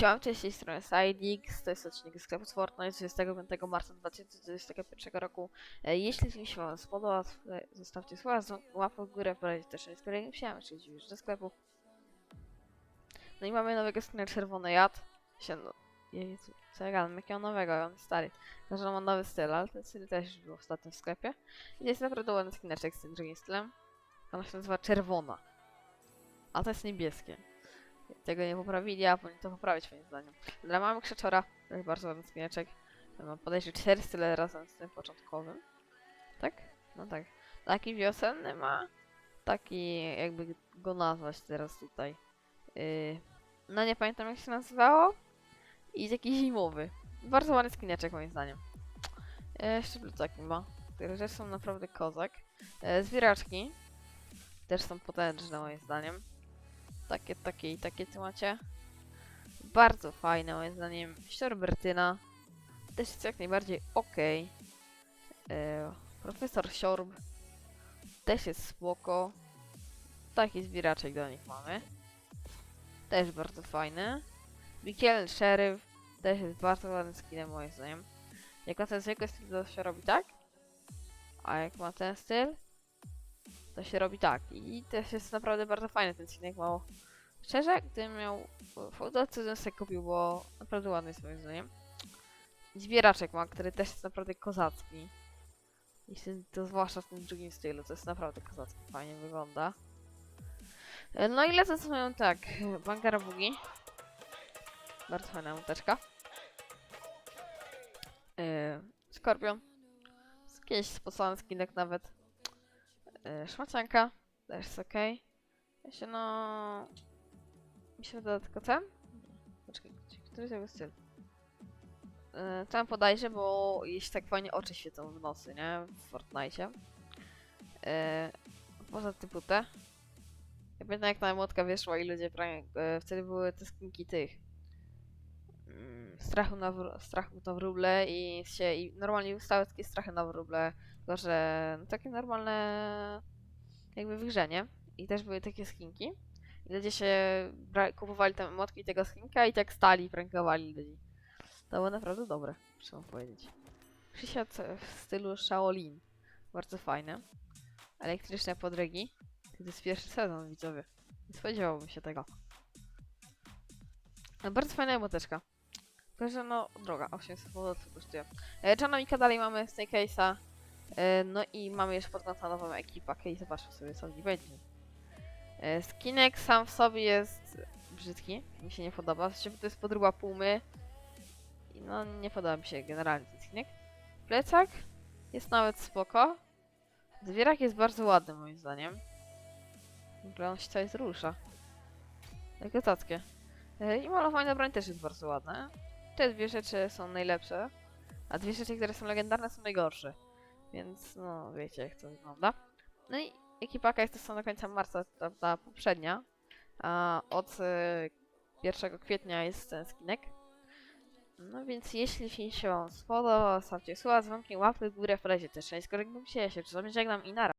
Siłam cześć z tej strony SideX, to jest odcinek z sklepu z Fortnite z 25 marca 2021 roku. E, Jeśli film się wam spodobał, to zostawcie słowa, łapę w górę, poradźcie też z kolejnym psiami, czyli już do sklepu. No i mamy nowego skina czerwony jad. Się, no, Jezu, co ja gadam, jakiego nowego, on stary. Każdy ma nowy styl, ale ten styl też był w sklepie. I jest naprawdę ładny skineczek z tym drugim stylem. Ona się nazywa czerwona. A to jest niebieskie. Tego nie poprawili, a powinni to poprawić moim zdaniem. Dla mamy krzaczora, to jest bardzo ładny skineczek. Mam podejrzeć cztery style razem z tym początkowym. Tak? No tak. Taki wiosenny ma. Taki, jakby go nazwać teraz tutaj. Yy, no nie pamiętam jak się nazywało. I taki zimowy. Bardzo ładny skineczek moim zdaniem. Yy, jeszcze plecaki ma. Rzeczy są naprawdę kozak. Yy, zbieraczki. Też są potężne moim zdaniem. Takie, takie i takie tu macie. Bardzo fajne moim zdaniem. Siorbertyna. Też jest jak najbardziej ok. profesor Siorb. Też jest spoko. Taki zbieraczek do nich mamy. Też bardzo fajny. Mikiel Sheriff. Też jest bardzo ładny skinem moim zdaniem. Jak ma ten styl, to się robi tak. A jak ma ten styl, to się robi tak. I też jest naprawdę bardzo fajny ten skinek mało. Szczerze, gdybym miał foto, to bym sobie kupił, bo naprawdę ładny jest moim zdaniem. Zbieraczek ma, który też jest naprawdę kozacki. I to zwłaszcza w tym drugim stylu, to jest naprawdę kozacki, fajnie wygląda. E, No i lecę mają tak, Bangara Bugi. Bardzo fajna muteczka. E, Skorpion. Jakiś spocony skinek nawet. E, Szmacianka. Też jest okej. Ja się no... Mi się wyda tylko ten? Poczekaj, który jest jego styl? Yy, ten podajże, bo jeśli tak fajnie oczy świecą w nocy, nie? W Fortnite. Yy, poza typu te. Ja pamiętam jak na młotka wyszła i ludzie prawie, yy, wtedy były te skinki tych. Mm, strachu na, strachu na wróble i się i normalnie wystały takie strachy na wróble. Tylko, że no, takie normalne jakby w grze, nie? I też były takie skinki. I ludzie się kupowali te motki tego skinka i tak stali i prankowali ludzi. To było naprawdę dobre, trzeba powiedzieć. Przysiad w stylu Shaolin. Bardzo fajne. Elektryczne podrygi. To jest pierwszy sezon, widzowie. Nie spodziewałbym się tego. No, bardzo fajna emoteczka. Że no, droga, 800 zł kosztuje. Czanomika dalej mamy Snake Case'a. E, no i mamy już podgląd na nową ekipakę i zobaczmy sobie co w niej będzie. E, Skinek sam w sobie jest brzydki, mi się nie podoba. Sensie, to jest podróba pumy. No nie podoba mi się generalnie ten skinek. Plecak jest nawet spoko. Zwierak jest bardzo ładny moim zdaniem. Ogóle on się cały zrusza. Takie tackie. E, I malowanie broń też jest bardzo ładne. Te dwie rzeczy są najlepsze. A dwie rzeczy, które są legendarne są najgorsze. Więc no wiecie jak to wygląda. No i ekipaka jest to są do końca marca, ta, ta poprzednia. A od e, 1 kwietnia jest ten skinek. No więc jeśli film się wam spodobał, stawcie słowa, dzwonki, łapy w górę, wpadajcie też część korek, się, czy żegnam i nara.